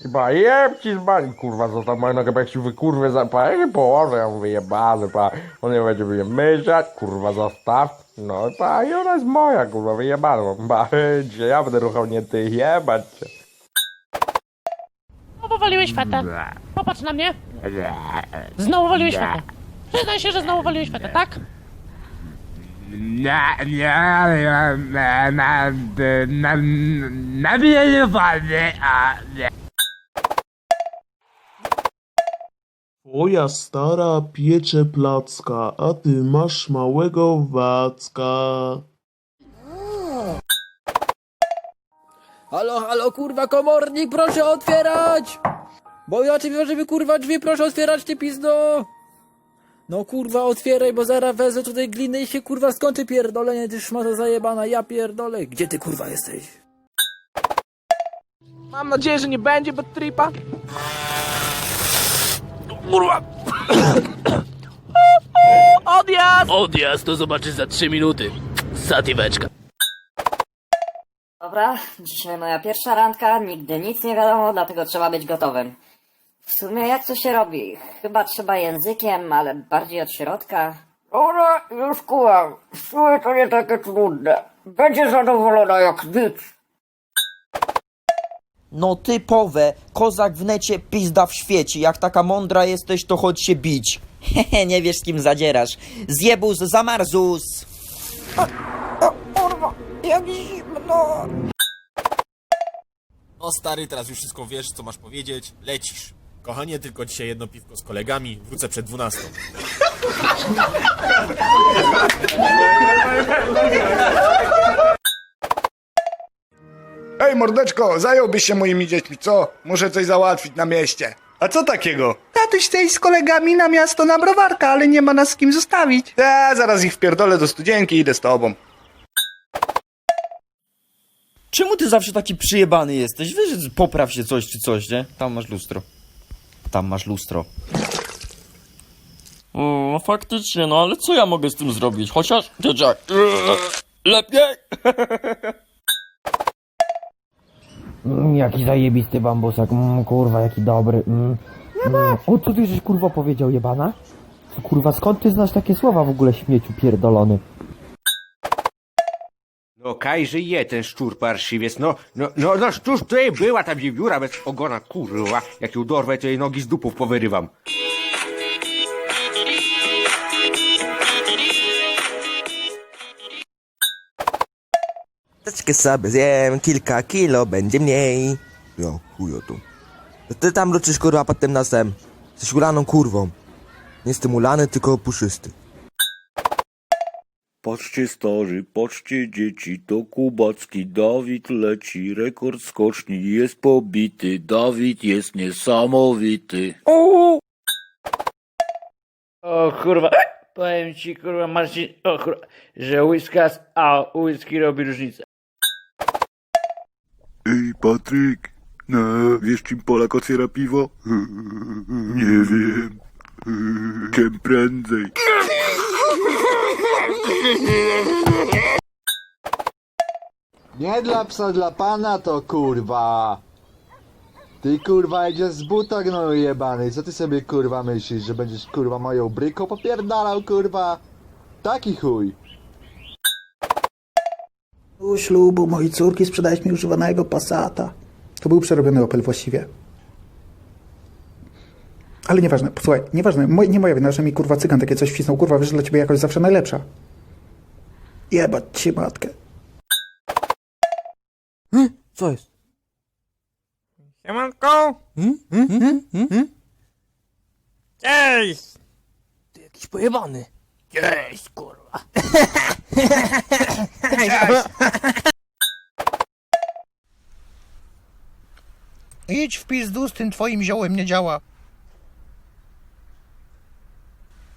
Chyba jeb ci z bani, kurwa, co tam moja noga, bo jak ci wykurwę za pa, ja się położę, ja mówię, jebany, pa, on nie będzie mnie myszać, kurwa, zostaw. No pa, i ona jest moja, kurwa, wyjebana, pa, dzisiaj ja będę ruchał, nie ty, jebać cię. Znowu waliłeś fetę. Popatrz na mnie. Znowu waliłeś fetę. Przyznaj się, że znowu waliłeś fetę, tak? Na, na, na, na, na, na, na mnie nie wady, a nie. Twoja stara piecze placka, a ty masz małego wacka. Halo, halo, kurwa, komornik, proszę otwierać! Bo ja ci żeby kurwa drzwi, proszę otwierać, ty pizdo! No kurwa, otwieraj, bo zaraz wezmę tutaj gliny i się kurwa skończy pierdolenie, ty szmata zajebana, ja pierdolę. Gdzie ty kurwa jesteś? Mam nadzieję, że nie będzie bad tripa. Kurwa! Odjazd! Odjazd to zobaczysz za 3 minuty. Satiweczka. Dobra, dzisiaj moja pierwsza randka, nigdy nic nie wiadomo, dlatego trzeba być gotowym. W sumie jak to się robi? Chyba trzeba językiem, ale bardziej od środka. Ona już kułam. W sumie to nie takie trudne. Będzie zadowolona jak nic. No typowe, kozak w necie, pizda w świecie. Jak taka mądra jesteś, to chodź się bić. Hehe, nie wiesz z kim zadzierasz. Zjebus, zamarzus. No stary, teraz już wszystko wiesz, co masz powiedzieć. Lecisz. Kochanie, tylko dzisiaj jedno piwko z kolegami. Wrócę przed 12. Ej, mordeczko, zająłbyś się moimi dziećmi, co? Muszę coś załatwić na mieście. A co takiego? Tatuś chce iść z kolegami na miasto na browarka, ale nie ma nas z kim zostawić. Ja zaraz ich wpierdolę do studzienki i idę z tobą. Czemu ty zawsze taki przyjebany jesteś? Wiesz, popraw się coś czy coś, nie? Tam masz lustro. Tam masz lustro. No faktycznie, no ale co ja mogę z tym zrobić? Chociaż, dzieciak, lepiej? Jaki zajebisty bambusak, mm, kurwa, jaki dobry. Mm. Mm. O, co ty żeś kurwa powiedział, jebana? Co, kurwa, skąd ty znasz takie słowa w ogóle, śmieciu pierdolony? No kaj żyje ten szczur parszywiec, no, no, no, no szczur tutaj była tam wiewióra bez ogona, kurwa. Jak ją dorwę, to jej nogi z dupów powyrywam. Teczkę sobie zjem, kilka kilo będzie mniej. Jo, chujo tu. Ty tam ruczysz kurwa pod tym nosem. Jesteś ulaną kurwą. Nie stymulany, tylko puszysty. Patrzcie starzy, patrzcie dzieci, to Kubacki, Dawid leci, rekord skoczni jest pobity, Dawid jest niesamowity. O kurwa, powiem ci kurwa Marcin, o kurwa, że whiskas, a whisky robi różnicę. Patryk, no, wiesz czym Polak otwiera piwo? Nie wiem. Czym prędzej. Nie dla psa, dla pana to kurwa. Ty kurwa idziesz z buta gnoju jebany. Co ty sobie kurwa myślisz, że będziesz kurwa moją bryką popierdalał kurwa? Taki chuj. U ślubu mojej córki sprzedałeś mi używanego Passata. To był przerobiony Opel właściwie. Ale nieważne, posłuchaj, nieważne, moj, nie moja wina, że mi kurwa cygan takie coś wcisnął, kurwa, wiesz, że dla ciebie jakoś zawsze najlepsza. Jebać ci matkę. Co jest? Siemanko! Cześć! Ty jakiś pojebany. Cześć, kurwa! Idź w pizdu z tym twoim ziołem, nie działa.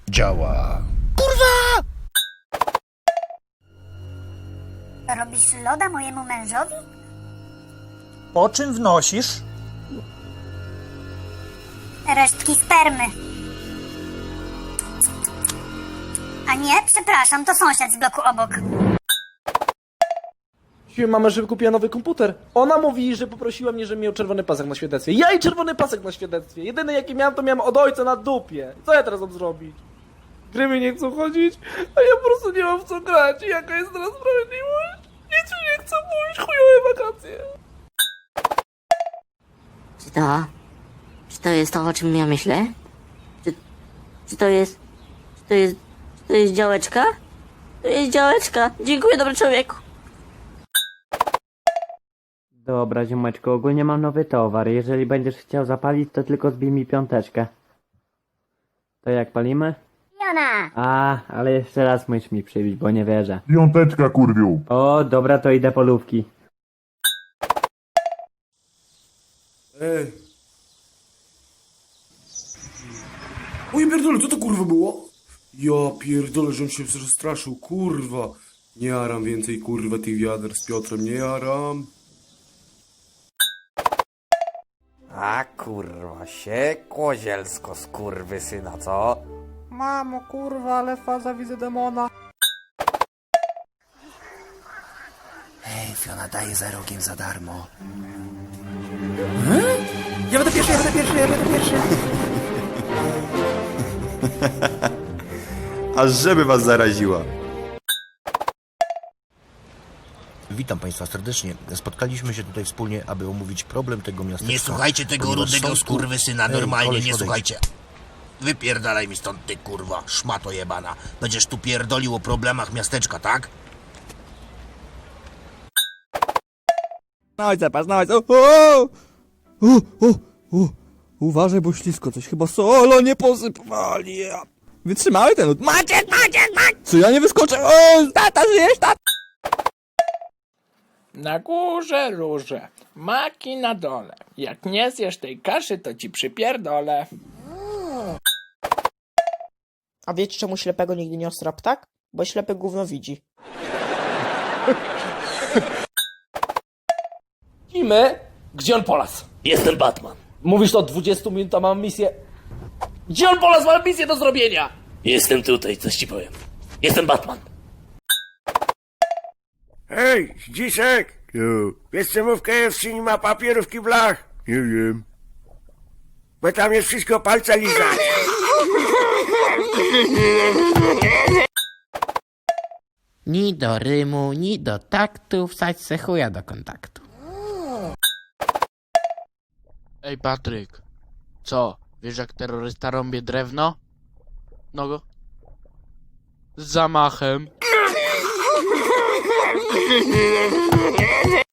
Działa. Robisz loda mojemu mężowi? Po czym wnosisz? Resztki spermy. A nie, przepraszam, to sąsiad z bloku obok. Prosiłem mamę, żeby kupiła nowy komputer. Ona mówi, że poprosiła mnie, żebym miał czerwony pasek na świadectwie. Ja i czerwony pasek na świadectwie. Jedyny jaki miałem, to miałem od ojca na dupie. Co ja teraz mam zrobić? Gry mi nie chcą chodzić, a ja po prostu nie mam w co grać. Jaka jest teraz sprawiedliwość? Nic mi nie chcę pójść, chujowe wakacje. Czy to... Czy to jest to, o czym ja myślę? Czy, czy to jest... Czy to jest... To jest działeczka? To jest działeczka. Dziękuję, dobry człowieku. Dobra, ziomeczku, ogólnie mam nowy towar. Jeżeli będziesz chciał zapalić, to tylko zbij mi piąteczkę. To jak palimy? Jana! A, ale jeszcze raz musisz mi przybić, bo nie wierzę. Piąteczka, kurwiu. O, dobra, to idę po lówki. Ej. Oj pierdolę, co to kurwa było? Ja pierdolę, żem się przestraszył, kurwa. Nie jaram więcej kurwa tych wiader z Piotrem, nie jaram. A kurwa się, kozielsko skurwysyna, co? Mamo, kurwa, ale faza widzę demona. Ej, Fiona daje za rogiem za darmo. Ja będę pierwszy, ja będę pierwszy, ja będę pierwszy. Aż żeby was zaraziła. Witam Państwa serdecznie. Spotkaliśmy się tutaj wspólnie, aby omówić problem tego miasta. Nie słuchajcie tego rudego skurwysyna, normalnie nie słuchajcie. Wypierdalaj mi stąd, ty kurwa, szmato jebana. Będziesz tu pierdolił o problemach miasteczka, tak? No zapas, no o, o, o, o, o, Uważaj, bo ślisko coś, chyba solo nie posypali. Ja. Wytrzymały ten lód. Maciek, Maciek, Maciek! Co ja nie wyskoczę? O, tata, żyjesz, tata? Na górze róże, maki na dole. Jak nie zjesz tej kaszy, to ci przypierdolę. A wiecie czemu ślepego nigdy nie ostra ptak? Bo ślepy gówno widzi. I my? Gdzie on polas? Jestem Batman. Mówisz to od 20 minut, a mam misję. Gdzie on polas? Mam misję do zrobienia! Jestem tutaj, coś ci powiem. Jestem Batman. Hej, Zdzisek! Wiesz czemu w KFC nie ma papierów w blach? Nie wiem. Bo tam jest wszystko palca lizać. Ni do rymu, ni do taktu, wsadź se chuja do kontaktu. Ej, Patryk. Co? Wiesz, jak terrorysta rąbie drewno? No go. Z zamachem.